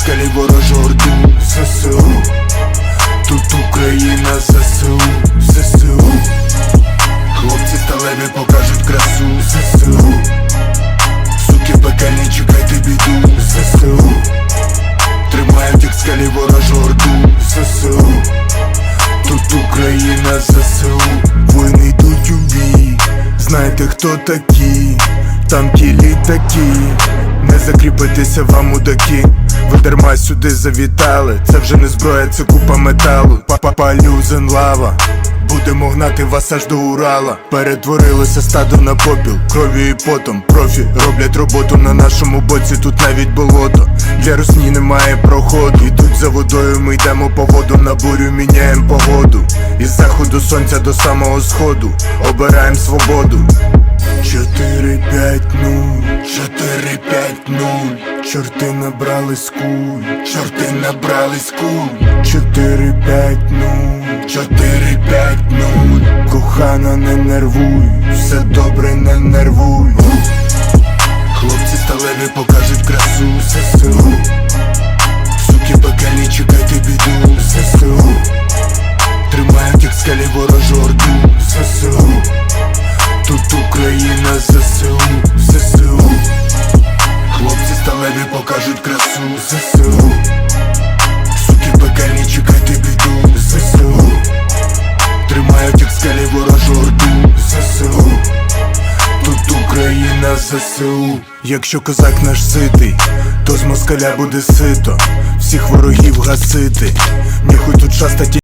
скалі ворожу орду ЗСУ Тут Україна ЗСУ, ЗСУ Хлопці сталеві покажуть красу ЗСУ Суки пекельні, чекайте біду ЗСУ Тримають як скалі ворожу орду ЗСУ Тут Україна ЗСУ Воїни йдуть у бій. Знаєте хто такі, там ті літаки Не закріпитися вам удаки ви дарма сюди завітали. Це вже не зброя, це купа металу. Папа люзен лава. Будемо гнати вас аж до Урала. Перетворилося стадо на попіл, кров'ю і потом. Профі роблять роботу на нашому боці, тут навіть болото. Для русні немає проходу. Ідуть за водою, ми йдемо по воду, на бурю міняємо погоду. Із заходу сонця до самого сходу. Обираємо свободу. 4, 5, 0, 4, 5, 0 Чорти набрали скуль, чорти набрали скуль 4, 5, 0, 4, 5, 0 Кохана не нервуй, все добре не нервуй. Хлопці сталеві покажуть красу ЗСУ Суки пекельні, чекайте біду покажуть ЗСУ Суки пекельні, чекайте біду ЗСУ Тримають як скалі ворожу орду ЗСУ Тут Україна ЗСУ Якщо козак наш ситий, то з москаля буде сито. Всіх ворогів гасити. Ніхуй тут шастаті